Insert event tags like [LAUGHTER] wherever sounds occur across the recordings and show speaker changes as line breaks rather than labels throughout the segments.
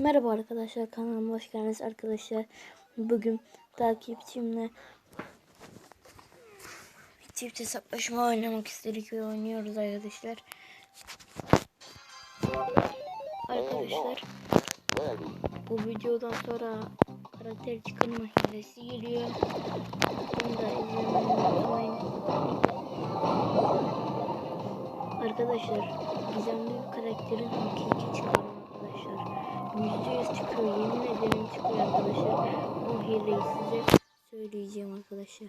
Merhaba arkadaşlar kanalıma hoş geldiniz arkadaşlar. Bugün takipçimle çift hesaplaşma oynamak istedik ve oynuyoruz arkadaşlar. Arkadaşlar bu videodan sonra karakter çıkarma hilesi geliyor. Bunu da izlemeyi. Arkadaşlar gizemli bir karakterin hakiki çıkarma. Yüzde yüz çıkıyor yemin ederim çıkıyor arkadaşlar. O hileyi size söyleyeceğim arkadaşlar.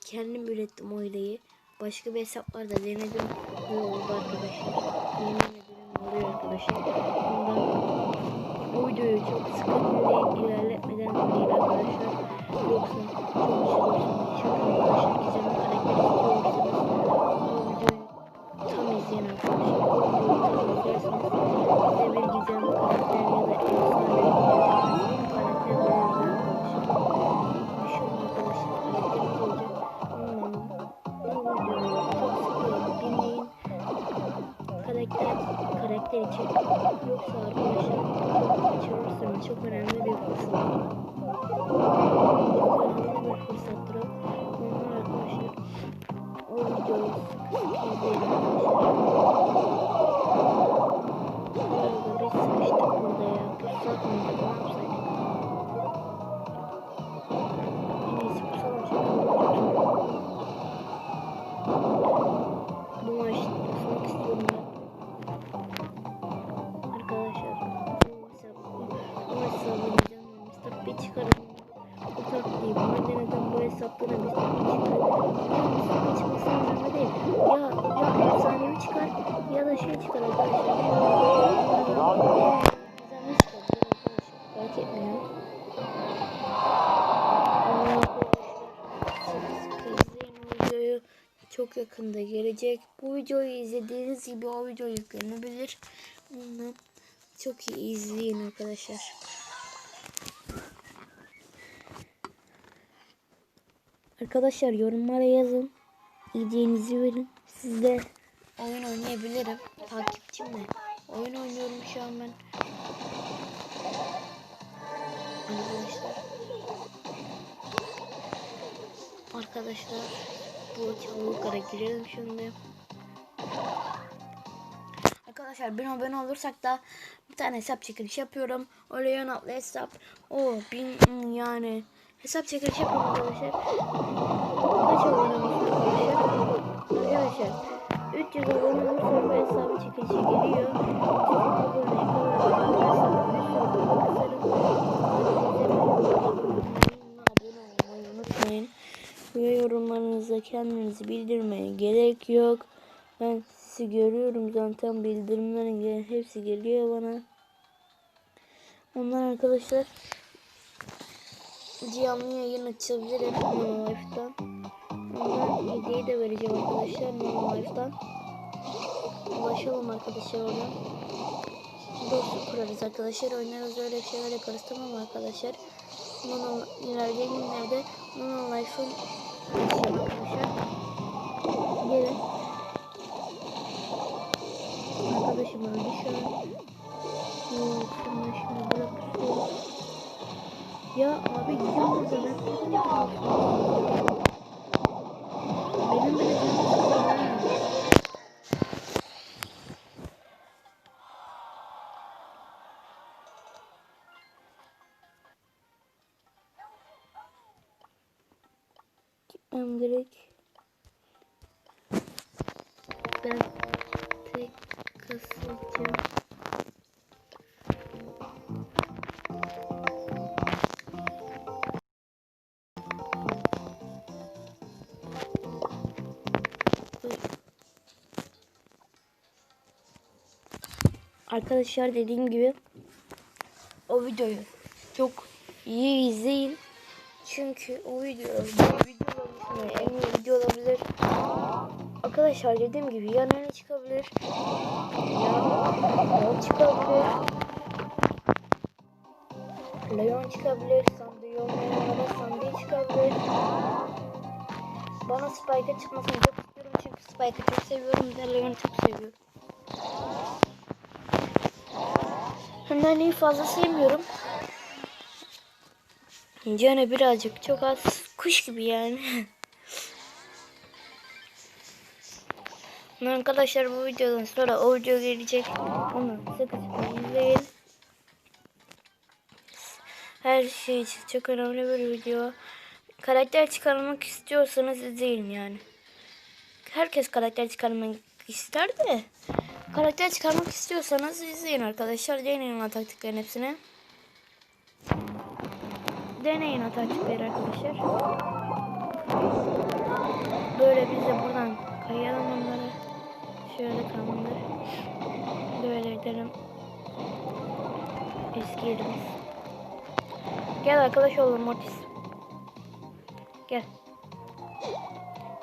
Kendim ürettim o hileyi. Başka bir hesaplarda denedim ve oldu arkadaşlar. Yemin ederim oluyor arkadaşlar. Bundan bu videoyu çok sıkıntı ilerletmeden değil arkadaşlar. Yoksa arkadaşlar kaçırırsanız çok önemli bir fırsat. Önemli bir fırsattır. Onlar arkadaşlar o videoyu sık sık izleyin arkadaşlar. Sıkıştık burada ya. Fırsat mıydı? Yakında gelecek. Bu videoyu izlediğiniz gibi o video yüklenebilir. Ondan çok iyi izleyin arkadaşlar. Arkadaşlar yorumlara yazın. İyiliğinizi verin. Siz oyun oynayabilirim. Takipçimle. Oyun oynuyorum şu an ben. Arkadaşlar. Arkadaşlar bu çabuklara girelim şimdi. Arkadaşlar bin abone olursak da bir tane hesap çekiliş yapıyorum. Oleon adlı hesap. O bin hmm, yani hesap çekiliş yapıyorum arkadaşlar. Kaç abone arkadaşlar? Arkadaşlar 300 abone olursa bu hesabı çekilişe geliyor. 300 abone abone olmayı unutmayın. Ve yorumlarınızda kendinizi bildirmeye gerek yok. Ben sizi görüyorum zaten bildirimlerin hepsi geliyor bana. Onlar arkadaşlar canlı yayın açabilirim Nano Life'dan. Ondan hediye de vereceğim arkadaşlar Nano Life'dan. Ulaşalım arkadaşlar oradan. Dostluk kurarız arkadaşlar. Oynarız öyle şeyler yaparız tamam arkadaşlar? Nano ilerleyen günlerde Nano Life'ın açacağım arkadaşlar. Gelin. Arkadaşım öldü şu an. Oo, şunu şimdi. Ya abi gidiyor burada ben. Benim bile Gitmem gerek. Ben tek kasacağım. Arkadaşlar dediğim gibi o videoyu çok iyi izleyin. Çünkü o video bu video olabilir, en iyi video olabilir. Arkadaşlar dediğim gibi ya ne çıkabilir? Leon çıkabilir. Leon çıkabilir. Sandığı olmayanlara sandığı çıkabilir. Bana Spike'a çıkmasını çok istiyorum çünkü Spike'ı çok seviyorum ve Leon'u çok seviyorum. Hani naneyi fazla sevmiyorum. Canı birazcık çok az kuş gibi yani. [LAUGHS] Arkadaşlar bu videodan sonra o video gelecek. Onu sıkı sıkı izleyin. Her şey için çok önemli bir video. Karakter çıkarmak istiyorsanız izleyin yani. Herkes karakter çıkarmak ister de. Karakter çıkarmak istiyorsanız izleyin arkadaşlar. Deneyin o taktiklerin hepsini. Deneyin o taktikleri arkadaşlar. Böyle biz de buradan kayalım onları. Şöyle tamamdır. Böyle edelim. Eski yerimiz. Gel arkadaş olalım Mortis. Gel.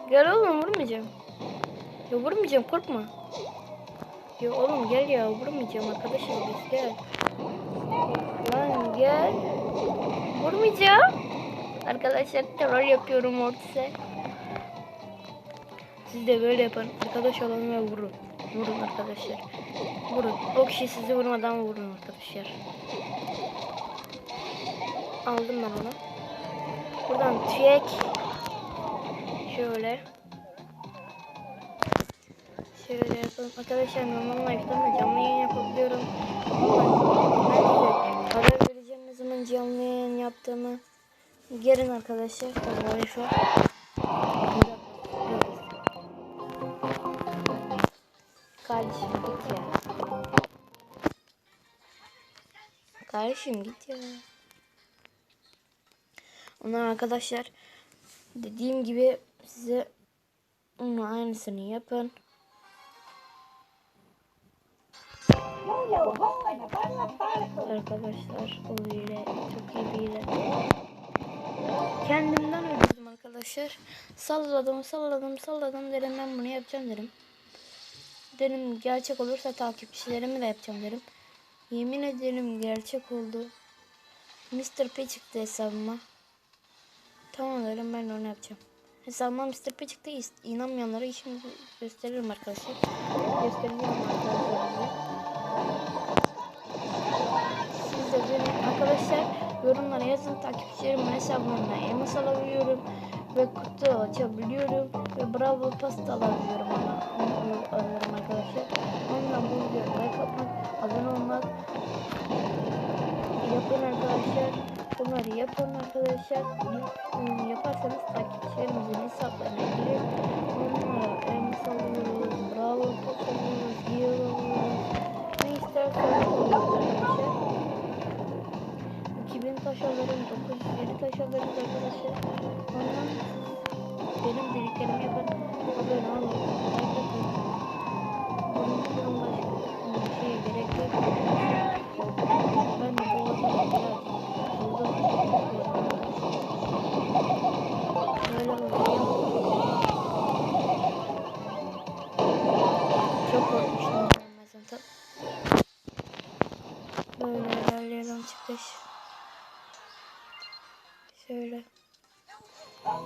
Gel oğlum vurmayacağım. Ya vurmayacağım korkma. Ya oğlum gel ya vurmayacağım arkadaşız biz gel. Lan gel. Vurmayacağım. Arkadaşlar terör yapıyorum Mortis'e. Siz de böyle yapın. Arkadaş olun ve vurun. Vurun arkadaşlar. Vurun. O kişi sizi vurmadan vurun arkadaşlar. Aldım ben onu. Buradan tüyek. Şöyle. Şöyle yapalım. Arkadaşlar normal life'dan da canlı yayın yapabiliyorum. Ben karar vereceğim ne zaman canlı yayın yaptığımı. Gelin arkadaşlar. Normal life. Kardeşim git ya. Kardeşim git ya. Ondan arkadaşlar dediğim gibi size onun aynısını yapın. Arkadaşlar o hile çok iyi bir hile. Kendimden öldürdüm arkadaşlar. Salladım salladım salladım dedim ben bunu yapacağım dedim. Dedim gerçek olursa takipçilerimi de yapacağım dedim. Yemin ederim gerçek oldu. Mr. P çıktı hesabıma. Tamam dedim ben onu yapacağım. Hesabıma Mr. P çıktı. İnanmayanlara şimdi gösteririm arkadaşlar. Göstereceğim arkadaşlar. Siz de beni arkadaşlar yorumlara yazın takipçilerimin hesabından elmas alabiliyorum ve kutu açabiliyorum ve bravo pasta alabiliyorum ama alıyorum arkadaşlar. Ondan bu videoya like atmak, abone olmak yapın arkadaşlar. Bunları yapın arkadaşlar. Yaparsanız takipçilerimizin hesaplarına girip Çok korkmuştum zaten. Böyle ilerleyelim çıkış. Şöyle.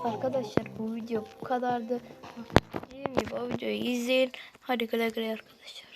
Arkadaşlar bu video bu kadardı. Dediğim gibi o videoyu izleyin. Hadi güle güle arkadaşlar.